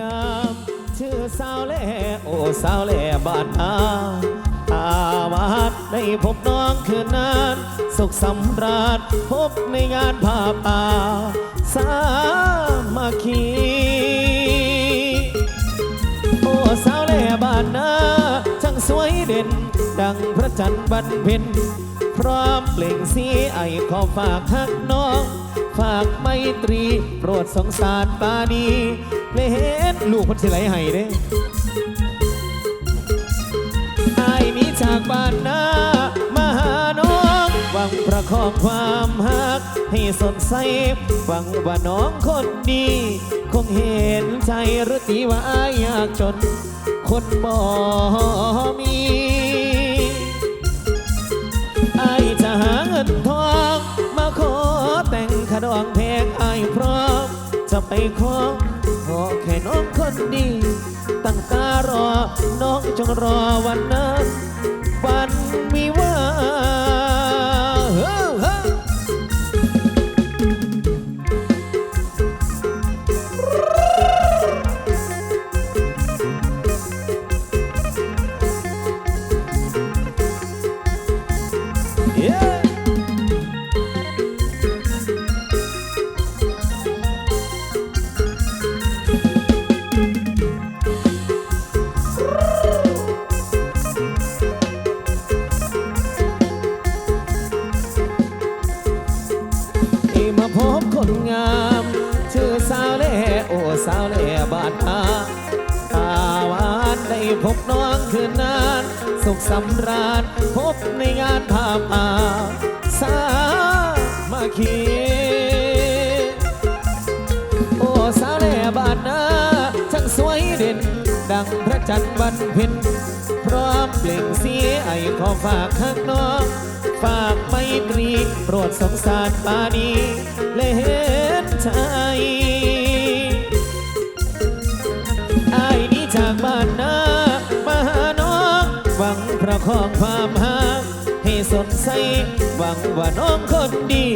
งามชื่อสาวแล่โอ้สาวแล่บ้านนาตาวาดได้พบน้องคืนนั้นสุขสำราญพบในงานผ้าป่าสามัคคีโอ้สาวแล่บ้านนาช่างสวยเด่น ดังพระจันทร์บันเพ็ญพร้อมเปล่งสีไอขอฝากทักน้อง ฝากไมตรี โปรดสงสารปานี เลเห็นลูกเพันสิไหลให้เด้ไอ้ายนี้จากบ้านนามาหาน้องหวังประคองความหักให้สดใสหวังว่าน้องคนดี คงเห็นใจหรือตีว่าอายยากจน คนบ่มีไอายจะหาเงินทองมาขอแต่งขดองแพงไอายพร้อมจะไปขอ แค่น้องคนดี ตั้งตารอ น้องจงรอวันนั้นวันำราญพบในงานผ้าป่าสามาคีโอ้สาวแล่บ้านนาช่างสวยเด่น ดังพระจันทร์วันเพ็ญพร้อมเปล่งเสียไอขอฝากข้างน้อง ฝากไมตรีโปรดสงสารปานีเลเห็นใจ วังประคองความหักให้สดใสหวังว่าน้องคนดี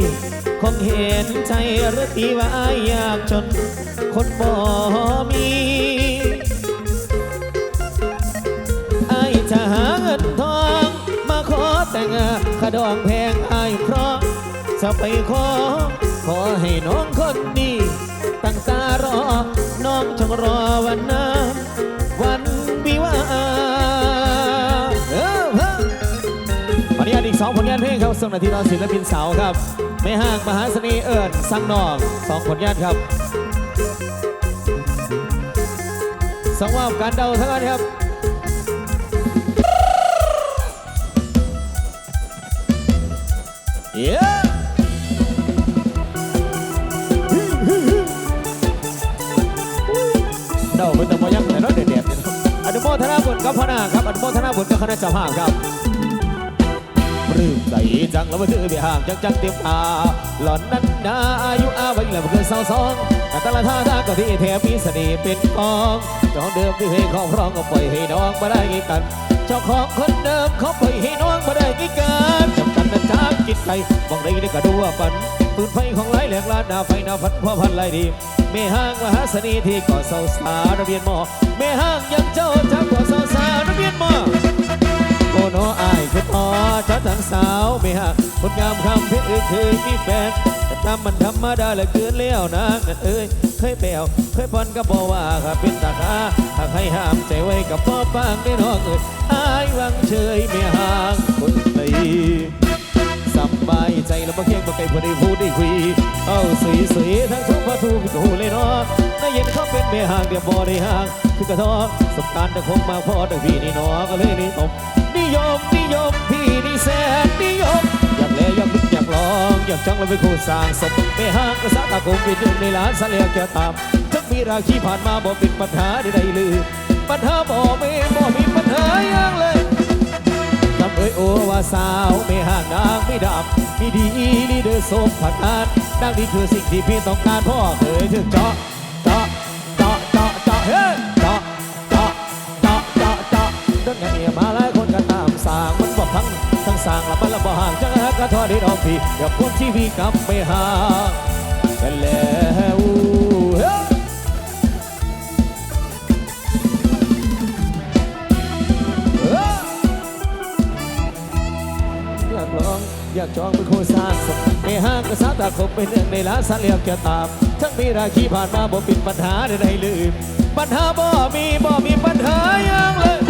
คงเห็นใจหรือตีว่าอายยากจน คนบ่มีไอายจะหาเงินทอง มาขอแต่งขดองแพงไอายเพราะจะไปขอ ขอให้น้องคนดีตั้งตารอ น้องจงรอวันนั้นวันวิวา สองผลงานเพลงครับส่งนาทีตอนศิลปินสาวครับไม่ห่างมหาเสน่ห์เอิญสังนองสองผลงานครับสองว่าการเดาทั้งนั้นครับเย้เดาเป็นตะมอยังแต่เราเด็ดๆเนี่ยนะครับอนุโมทนาบุญกับพนาครับอนุโมทนาบุญกับคณะเจ้าภาพครับ ใจจังแล้วมาถือไปห่างจังจังเตรียมตาหล่อนนั้นนาอายุอาวัยแล้วเกินสาวสองแต่ละท่าทางก็ที่แถมมีเสน่ห์เป็นกองจองเดิมที่เพลงของร้องก็ปล่อยให้น้องมาได้งี้กัน เจ้าของคนเดิมเขาปล่อยให้น้องมาได้งี้กันจำกันนั้นจากจิตใจมองได้ได้ก็ดูว่าปันปืนไฟของไหลแหลกลานหน้าไฟหน้าพันพ่อพันไหลดีเมห้างมหาเสน่ห์ที่ก่อสาวสาวระเบียนหมอเมห้างยังเจ้าจักก่อสาวสาวระเบียนหมอ อายคือพอจัดทั้งสาวไม่หักคนงามคำเพื่อเคยมีแฟนแต่ตามมันธรรมดาเหลือเกินเลี้ยวนะนั่นเอ้ยเคยแปวเคยพอนก็บอกว่าข้าเป็นตาคาหากให้ห้ามใจไว้กับพ่อปางได้น้องเอ้ยอายวังเฉยไม่ห่างคนตีสบายใจแล้วมาเคียงมาไกลพอได้พูดได้คุยเอาสีสีทั้งทุกประตูพี่กูเลยเนาะได้ยินเขาเป็นเมียห่างเดี๋ยวบ่ได้ห่างคือกระท้อสบการณ์แต่คงมาพอได้พี่นี่เนาะก็เลยนิยม ยมนิยมพี่นี่แสนนิยม อยากแลอยากลึกอยากลอง อยากจังเราไปคู่สร้างสมเมียห่างกระซาตาคงเป็นหนึ่งในล้านสเลียกแก่ตามทั้งมีราคีผ่านมาบ่เป็นปัญหาใดๆเลยปัญหาบ่มีบ่มีปัญหาอย่างเลยคำเอ่ยโอว่าสาวไม่ห่างนางไม่ดับมีดีลีเดอร์สมผักงานดังนี้คือสิ่งที่พี่ต้องการพ่อเคยถึงเจาะเจาะเจาะเจาะเจาะเฮ้เจาะเจาะเจาะเจาะเจาะเดินกันเนี่ยมาหลายคน สังสางละมันละบ่ห่างจังหักกะทอดดอกพี่เดี๋ยวคนที่วีกับไม่หางกันแล้วอยากลอง อยากจองเป็นโคสร้างสมไม่ห้างก็ะซาตาคมไป็นเรื่องในล้านสาเลียมจะตาม ทั้งมีราคีผ่านมาบ่ปิดปัญหาใดๆลืม ปัญหาบ่มีบ่มีปัญหายังเลย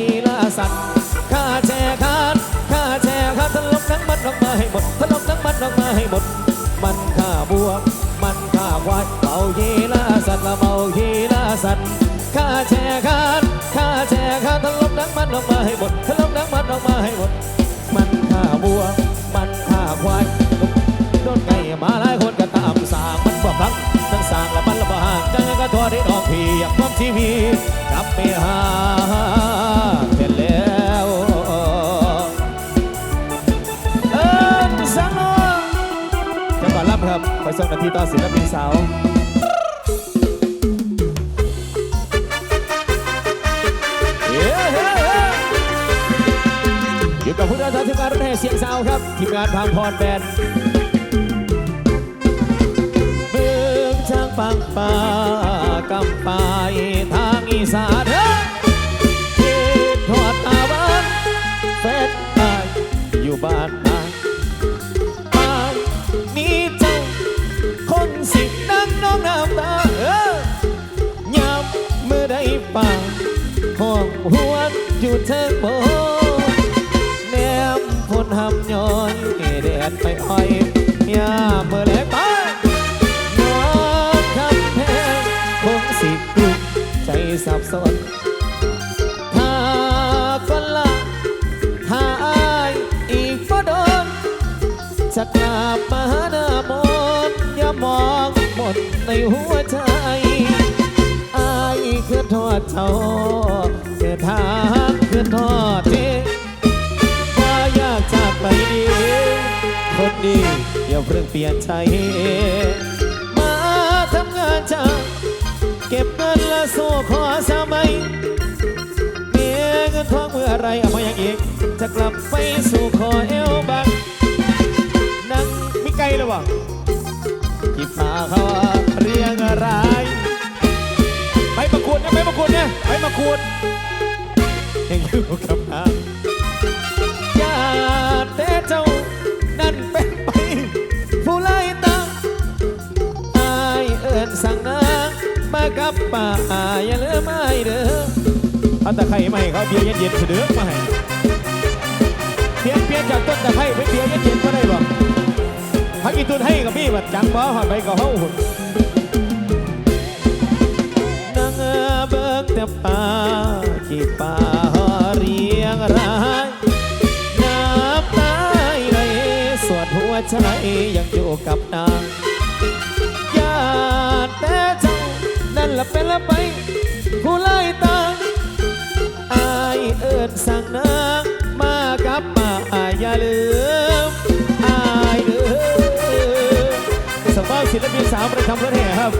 ออกมาให้หมดทะลกทั้งมันออกมาให้หมด มันข้าบัว มันข้าควายเมาขี้ล่าสัตว์ละเมาขี้ล่าสัตว์ข้าแช่คานข้าแช่คานทะลกทั้งมันออกมาให้หมดทะลกทั้งมันออกมาให้หมด มันข้าบัว มันข้าควายโดนไก่มาหลายคนก็ตามสางมันบ่พักทั้งสางและมันละบ่ห่างจังก็ทอได้ดอกพี่อยากความทีวีกลับไปหา รับครับไปส่งนาทีต่อศิลปินสาวเย้เฮ้เฮ้อยู่กับผู้ดำเนินทีมงานรถแห่เสียงสาวครับทีมงานพังพรแบนเมืองช้างปังป่ากำปายทางอีสานเฮ้ที่ทอดตาหวานแฟนตายอยู่บ้านนา องน้ำตาเออยับเมื่อได้ฟังห้องหวนอยู่เทิงโบแนมฝนหำย้อนแดดไปอ้อยยาเมื่อ ดเจ้าคือทางคือทอดเทว่าอยากจากไปดีคนดีอย่าเพิ่งเปลี่ยนใจมาทำงานจาเก็บเงินและสู้ขอสมัยมีเงินทองเมื่อไรเอามาอย่างอีก จะกลับไปสู่ขอเอวบักนั่งไมีไกลหรือเปล่ากีฟ้าเขาเรียงอะไรากรูดนะ ไปมากรูดเนี่ยไปมากรูดยังอยู่กับนางญาแต่เจ้า นั่นเป็นไป ผู้ไล่ตามอายเอิญสั่งนางมากับป่าอย่าเลือไม่เด้อเอาตะไคร้มาให้เขาเบียร์เย็นๆเสด็จมาให้เปลี่ยนเปลี่ยนจากต้นตะไคร้เป็นเบียร์เย็นๆมาได้บ่พักอีตุนให้กับพี่บัดจังบ่หอดไปกับเฮาหุ่น แต่ป่าขี้ป่าหอเรียงรายน้ำตาไหลสวดหัวใจยังอยู่กับนางญาติแต่เจ้านั่นละเป็นละไป ผู้ไล่ตามอายเอิญสั่งนางมากับป่าอย่าลืมอายเด้อสำหรับศิลปินสาวประจำรถแห่ครับ